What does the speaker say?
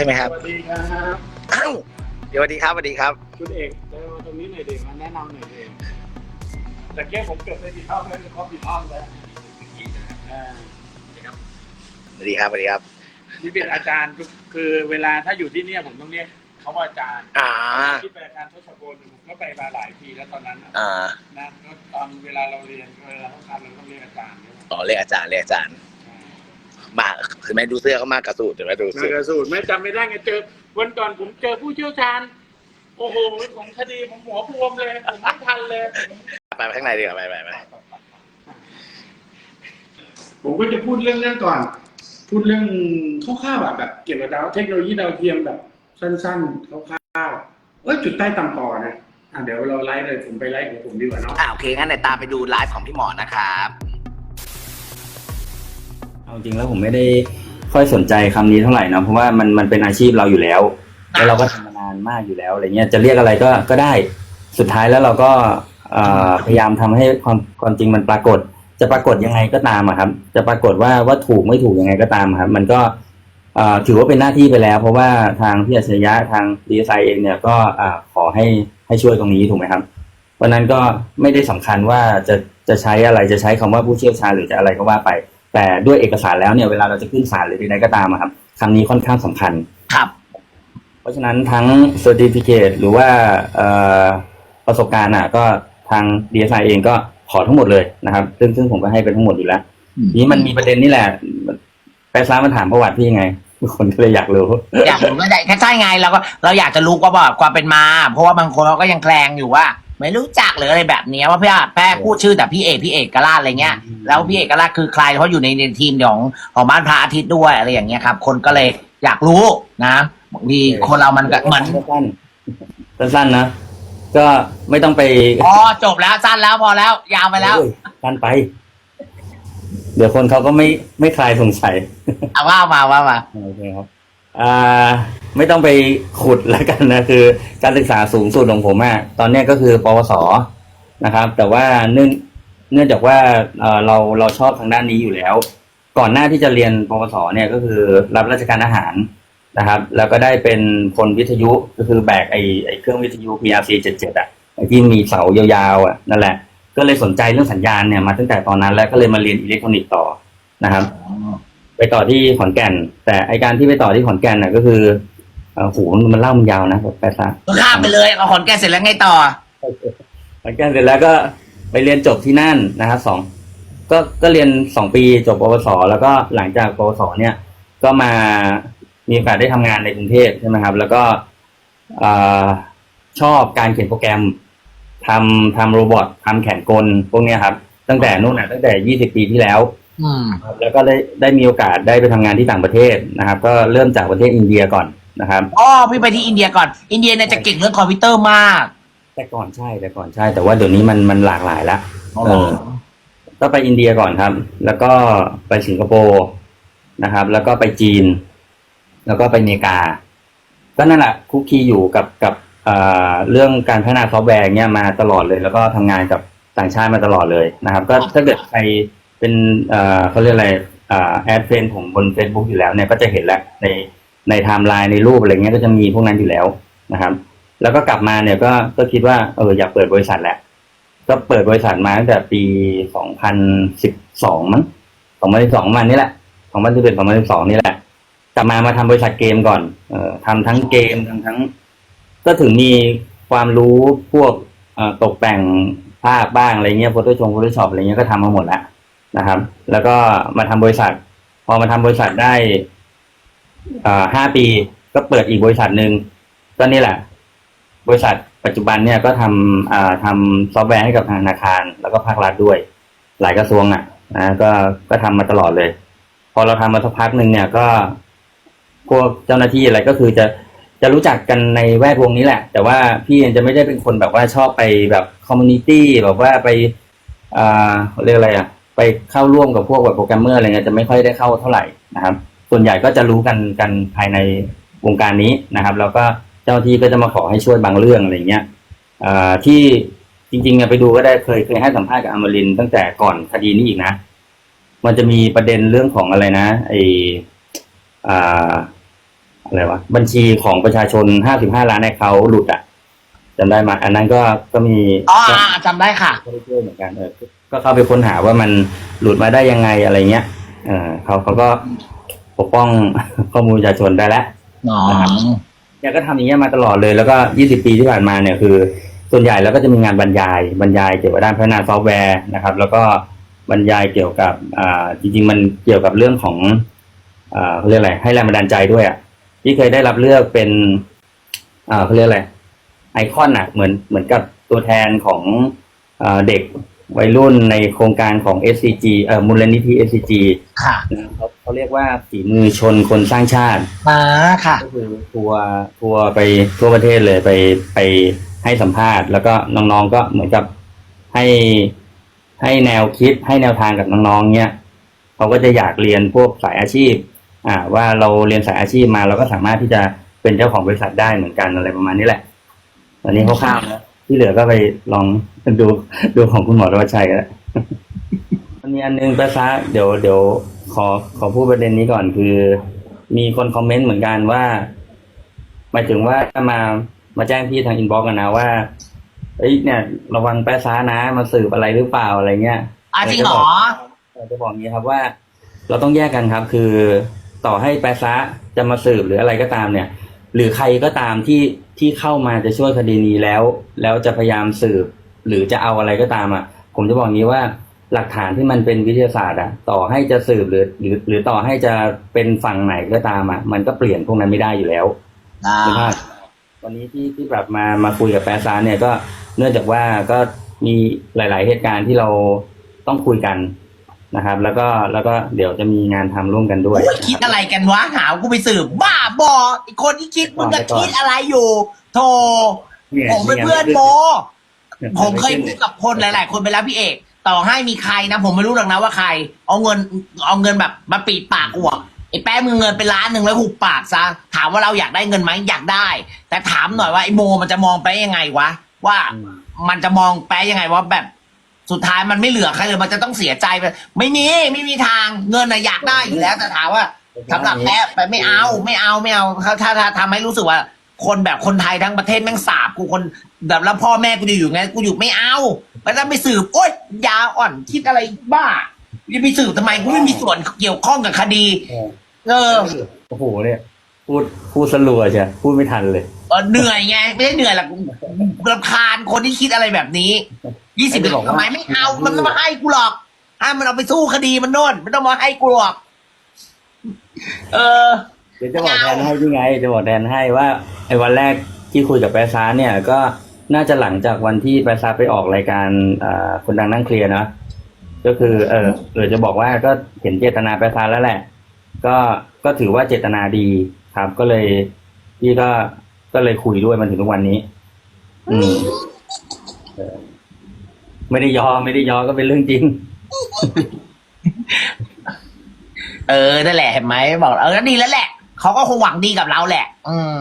ช่ไหมครับสวัสดีครับอ้าวเดี๋ยวสวัสดีครับสวัสดีครับ คุณเอกเดินมาตรงนี้หน่อยเด็กมาแนะนำหน่อยเด็กแต่แก้ผมเกิดไปผิดห้องแล้วจะครบผิดห้องแล้วอ่าสวัสดีครับสวัสดีครับ นี่เป็นอาจารย์คือคือเวลาถ้าอยู่ที่เนี่ยผมต้องเรียกเขาว่าอาจารย์อ่า ที่เป็นอาจารย์ทศพลผมก็ไปมาหลายปีแล้วตอนนั้นน่ะอ่านะแล้วตอนเวลาเราเรียนเวลาเขาทำเราต้องเรียกอาจารย์ใช่ไหมอ๋อเรียกอาจารย์เรียกอาจารย์ มาคือไม่ดูเสื้อเขามากกระสูตรเห็นไหมดูนาเสื้อกระสูตรไม่จำไม่ได้ไงเจอ วันก่อนผมเจอผู้เชี่ยวชาญ โอ้โหของคดีผมหัวบวมเลยผมไม่ทันเลยไปไปข้างในดีกว่าไปไปไปผมก็จะพูดเรื่องนั้นก่อน พูดเรื่องคร่าวๆอะแบบเกี่ยวกับดาวเทคโนโลยีดาวเทียมแบบสั้นๆคร่าวๆเอ้ยจุดใต้ต่ำต่อนะอะเดี๋ยวเราไลฟ์เลยผมไปไลฟ์ของผมดีกว่าเนาะ อ่าโอเคงั้นเดี๋ยวตามไปดูไลฟ์ของพี่หมอนะครับ เอาจริงแล้วผมไม่ได้ค่อยสนใจคำนี้เท่าไหร่นะเพราะว่ามันมันเป็นอาชีพเราอยู่แล้วแล้วเราก็ทำมานานมากอยู่แล้วอะไรเงี้ยจะเรียกอะไรก็ก็ได้สุดท้ายแล้วเราก็เอ่อพยายามทำให้ความความจริงมันปรากฏ จะปรากฏยังไงก็ตามอะครับ จะปรากฏว่าว่าถูกไม่ถูกยังไงก็ตามครับ มันก็เอ่อถือว่าเป็นหน้าที่ไปแล้ว เพราะว่าทางพี่อัจฉริยะทางดีไซน์เองเนี่ยก็อ่าขอให้ให้ช่วยตรงนี้ถูกไหมครับเพราะนั้นก็ไม่ได้สำคัญว่าจะจะใช้อะไรจะใช้คำว่าผู้เชี่ยวชาญหรือจะอะไรก็ว่าไป แต่ด้วยเอกสารแล้วเนี่ยเวลาเราจะขึ้นศาลหรือใดๆก็ตามอะครับคำนี้ค่อนข้างสำคัญ ครับ เพราะฉะนั้นทั้ง Certificate หรือว่าเอ่อประสบการณ์อะ ก็ทาง DSI เองก็ขอทั้งหมดเลยนะครับ ซึ่งซึ่งผมก็ให้ไปทั้งหมดอยู่แล้ว อืม ทีนี้มันมีประเด็นนี่แหละไปซ้ามาถามประวัติพี่ไงทุกคนก็เลยอยากรู้ อยากรู้ว่าแค่ใช่ไงเราก็เราอยากจะรู้กว่าบอกความเป็นมา เพราะว่าบางคนเขาก็ยังแคลงอยู่ว่า ไม่รู้จักหรืออะไรแบบเนี้ยว่าพี่แป้พูดชื่อแต่พี่เอกพี่เอกกราชอะไรเงี้ยแล้วพี่เอกกราชคือใครเพราะอยู่ในในทีมของของบ้านพระอาทิตย์ด้วยอะไรอย่างเงี้ยครับ คนก็เลยอยากรู้นะบางทีคนเรามันก็เหมือนสั้นๆสั้นๆนะก็ไม่ต้องไปอ๋อจบแล้วสั้นแล้วพอแล้ว ยาวไปแล้วโอ้ยสั้นไป เดี๋ยวคนเขาก็ไม่ไม่คลายสงสัยเอาว่ามาว่ามาโอเคครับ อ่าไม่ต้องไปขุดแล้วกันนะคือการศึกษาสูงสุดของผมอะตอนนี้ก็คือปวสนะครับ แต่ว่าเนื่องเนื่องจากว่าเราเราชอบทางด้านนี้อยู่แล้ว ก่อนหน้าที่จะเรียนปวสเนี่ยก็คือรับราชการอาหารนะครับ แล้วก็ได้เป็นพลวิทยุก็คือแบกไอไอเครื่องวิทยุ PRC 77อะไอที่มีเสายาวๆอะนั่นแหละ ก็เลยสนใจเรื่องสัญญาณเนี่ยมาตั้งแต่ตอนนั้นแล้วก็เลยมาเรียนอิเล็กทรอนิกส์ต่อนะครับ ไปต่อที่ขอนแก่น แต่ไอการที่ไปต่อที่ขอนแก่นน่ะก็คือเอ่อโหมันเล่ามันยาวนะแบบแปดซะก็ข้ามไปเลยเอาขอนแก่นเสร็จแล้วไงต่อ ขอนแก่นเสร็จแล้วก็ไปเรียนจบที่นั่นนะครับสองก็ก็เรียนสองปีจบปวส แล้วก็หลังจากปวส เนี่ย ก็มามีโอกาสได้ทำงานในกรุงเทพใช่ไหมครับ แล้วก็เอ่อชอบการเขียนโปรแกรมทำทำโรบอททำแขนกลพวกเนี้ยครับ ตั้งแต่นู่นน่ะตั้งแต่ยี่สิบปีที่แล้วอืม ครับแล้วก็ได้ได้มีโอกาสได้ไปทำงานที่ต่างประเทศนะครับ ก็เริ่มจากประเทศอินเดียก่อนนะครับ อ๋อพี่ไปที่อินเดียก่อน อินเดียเนี่ยจะเก่งเรื่องคอมพิวเตอร์มาก แต่ก่อนใช่แต่ก่อนใช่ แต่ว่าเดี๋ยวนี้มันมันหลากหลายแล้วเออก็ไปอินเดียก่อนครับ แล้วก็ไปสิงคโปร์นะครับ แล้วก็ไปจีน แล้วก็ไปอเมริกา ก็นั่นแหละคุกคีอยู่กับกับเอ่อเรื่องการพัฒนาซอฟต์แวร์เนี่ยมาตลอดเลย แล้วก็ทำงานกับต่างชาติมาตลอดเลยนะครับ ก็ถ้าเกิดใคร เป็นเขาเรียกอะไรอ่อแอดเฟนผมบน Facebook อยู่แล้วเนี่ยก็จะเห็นแล้วในในไทม์ไลน์ในรูปอะไรเงี้ยก็จะมีพวกนั้นอยู่แล้วนะครับ แล้วก็กลับมาเนี่ยก็ก็คิดว่าเอออยากเปิดบริษัทแหละ ก็เปิดบริษัทมาตั้งแต่ปี2012มั้ง2012ประมันนี่แหละ2011 2012นี่แหละกลับมามาทำบริษัทเกมก่อนเอ่อทำทั้งเกมทำทั้ง ก็ถึงมีความรู้พวกเอ่อตกแต่งภาพบ้างอะไรเงี้ยโฟโต้ชงโฟโต้ช็อปอะไรเงี้ยก็ทำมาหมดแล้ว นะครับ แล้วก็มาทำบริษัท พอมาทำบริษัทได้ห้าปีก็เปิดอีกบริษัทหนึ่งก็นี่แหละ บริษัทปัจจุบันเนี่ยก็ทำทำซอฟต์แวร์ให้กับทางธนาคาร แล้วก็ภาครัฐด้วย หลายกระทรวงอะนะก็ก็ทำมาตลอดเลย พอเราทำมาสักพักหนึ่งเนี่ยก็พวกเจ้าหน้าที่อะไรก็คือจะจะรู้จักกันในแวดวงนี้แหละ แต่ว่าพี่เองจะไม่ได้เป็นคนแบบว่าชอบไปแบบคอมมูนิตี้แบบว่าไปอ่าเขาเรียกอะไรอะ ไปเข้าร่วมกับพวกแบบโปรแกรมเมอร์อะไรเงี้ยจะไม่ค่อยได้เข้าเท่าไหร่นะครับ ส่วนใหญ่ก็จะรู้กันกันภายในวงการนี้นะครับ แล้วก็เจ้าหน้าที่ก็จะมาขอให้ช่วยบางเรื่องอะไรเงี้ยอ่าที่จริงๆอะไปดูก็ได้เคยเคยให้สัมภาษณ์กับอมรินทร์ตั้งแต่ก่อนคดีนี้อีกนะ มันจะมีประเด็นเรื่องของอะไรนะไออ่าอะไรวะบัญชีของประชาชนห้าสิบห้าล้านในเขาหลุดอะจำได้ไหมอันนั้นก็ก็มีอ๋อก็อ่าจำได้ค่ะก็ได้ช่วยเหมือนกันเออ ก็เข้าไปค้นหาว่ามันหลุดมาได้ยังไงอะไรเงี้ยเออเขาเขาก็ปกป้องข้อมูลประชาชนได้แล้วอ๋อเนี่ยก็ทำอย่างเงี้ยมาตลอดเลยแล้วก็20ปีที่ผ่านมาเนี่ยคือ ส่วนใหญ่แล้วก็จะมีงานบรรยายบรรยายเกี่ยวกับด้านพัฒนาซอฟต์แวร์นะครับ แล้วก็บรรยายเกี่ยวกับอ่าจริง ๆ มันเกี่ยวกับเรื่องของอ่าเขาเรียกอะไรให้แรงบันดาลใจด้วยอะที่เคยได้รับเลือกเป็นอ่าเขาเรียกอะไรไอคอนอะเหมือนเหมือนกับตัวแทนของอ่าเด็ก วัยรุ่นในโครงการของ SCG เอ่อมูลนิธิ SCG ค่ะนะเขาเขาเรียกว่าฝีมือชนคนสร้างชาติ มาค่ะ ก็คือทัวร์ทัวร์ไปทั่วประเทศเลยไปไปให้สัมภาษณ์ แล้วก็น้องๆก็เหมือนกับให้ให้แนวคิดให้แนวทางกับน้องๆเนี่ยเขาก็จะอยากเรียนพวกสายอาชีพ อ่า ว่าเราเรียนสายอาชีพมาเราก็สามารถที่จะเป็นเจ้าของบริษัทได้เหมือนกันอะไรประมาณนี้แหละ ตอนนี้คร่าวๆนะ ที่เหลือก็ไปลองดูดูของคุณหมอรวัชชัยกันมันมีอันนึงประซะเดี๋ยวเดี๋ยวขอขอพูดประเด็นนี้ก่อนคือ มีคนคอมเมนต์เหมือนกันว่าหมายถึงว่ามามาแจ้งพี่ทางอินบ็อกซ์กันนะว่าเอ้ยเนี่ย ระวังแปะซ้านะมาสืบอะไรหรือเปล่าอะไรเงี้ยอะจริงเหรอเราจะบอกอย่างนี้ครับว่า เราต้องแยกกันครับ คือต่อให้แปะซะจะมาสืบหรืออะไรก็ตามเนี่ย หรือใครก็ตามที่ที่เข้ามาจะช่วยคดีนี้แล้ว แล้วจะพยายามสืบ หรือจะเอาอะไรก็ตามอะ ผมจะบอกอย่างนี้ว่าหลักฐานที่มันเป็นวิทยาศาสตร์อะ ต่อให้จะสืบหรือหรือ หรือต่อให้จะเป็นฝั่งไหนก็ตามอะมันก็เปลี่ยนพวกนั้นไม่ได้อยู่แล้วอ่าใช่ไหมวันนี้ที่ที่แบบมามาคุยกับแปซานเนี่ยก็เนื่องจากว่าก็มีหลาย ๆ เหตุการณ์ที่เราต้องคุยกันนะครับ แล้วก็แล้วก็เดี๋ยวจะมีงานทำร่วมกันด้วยโอ้ยคิดอะไรกันวะหาว่ากูไปสืบบ้า บอไอีกคนที่คิดมึงจะคิดอะไรอยู่โธ่ผมเป็นเพื่อนโมผมเคยพูดกับคนหลาย ๆ คนไปแล้วพี่เอก ต่อให้มีใครนะ ผมไม่รู้หรอกนะว่าใคร เอาเงิน เอาเงินแบบมาปิดปากกูอะไอ้แป้มึงเงินเป็นล้านหนึ่งแล้วหุบปากซะถามว่าเราอยากได้เงินไหมอยากได้ แต่ถามหน่อยว่าไอ้โมมันจะมองไปยังไงวะว่าอืมมันจะมองแปยังไงว่าแบบสุดท้ายมันไม่เหลือใครเลยมันจะต้องเสียใจไปไม่มีไม่มีทางเงินนะอยากได้อยู่แล้วแต่ถามว่า สำหรับแพ้ไปไม่เอาไม่เอาไม่เอาเขาถ้าถ้าทำให้รู้สึกว่า คนแบบคนไทยทั้งประเทศแม่งสาบกูคนแบบแล้วพ่อแม่กูจะอยู่ไงกูอยู่ไม่เอาไปแล้วไปสืบโอ๊ยยาอ่อนคิดอะไรบ้าจะไปสืบทำไมกูไม่มีส่วนเกี่ยวข้องกับคดีเออเออโอ้โหเนี่ย พูดพูดสลัวใช่พูดไม่ทันเลยเออเหนื่อยไงไม่ได้เหนื่อยหรอกรำคาญคนที่คิดอะไรแบบนี้ยี่สิบไม่ได้บอกว่าทำไมไม่เอามันไม่มาให้กูหรอกให้มันเอาไปสู้คดีมันโน่นไม่ต้องมาให้กูหรอก เออ เดี๋ยวจะบอกแทนให้พี่ไง จะบอกแทนให้ว่าไอ้วันแรกที่คุยกับแปซาเนี่ยก็น่าจะหลังจากวันที่แปซาไปออกรายการอคนดังนั่งเคลียร์เนะก็คือ เออเออจะบอกว่าก็เห็นเจตนาแปซาแล้วแหละ ก็ก็ถือว่าเจตนาดีครับ ก็เลยพี่ก็ก็เลยคุยด้วยมันถึงทุกวันนี้ อืมไม่ได้ยอไม่ได้ยอก็เป็นเรื่องจริง เออนั่นแหละเห็นไหมบอกเออก็ดีแล้วแหละเขาก็คงหวังดีกับเราแหละ อืม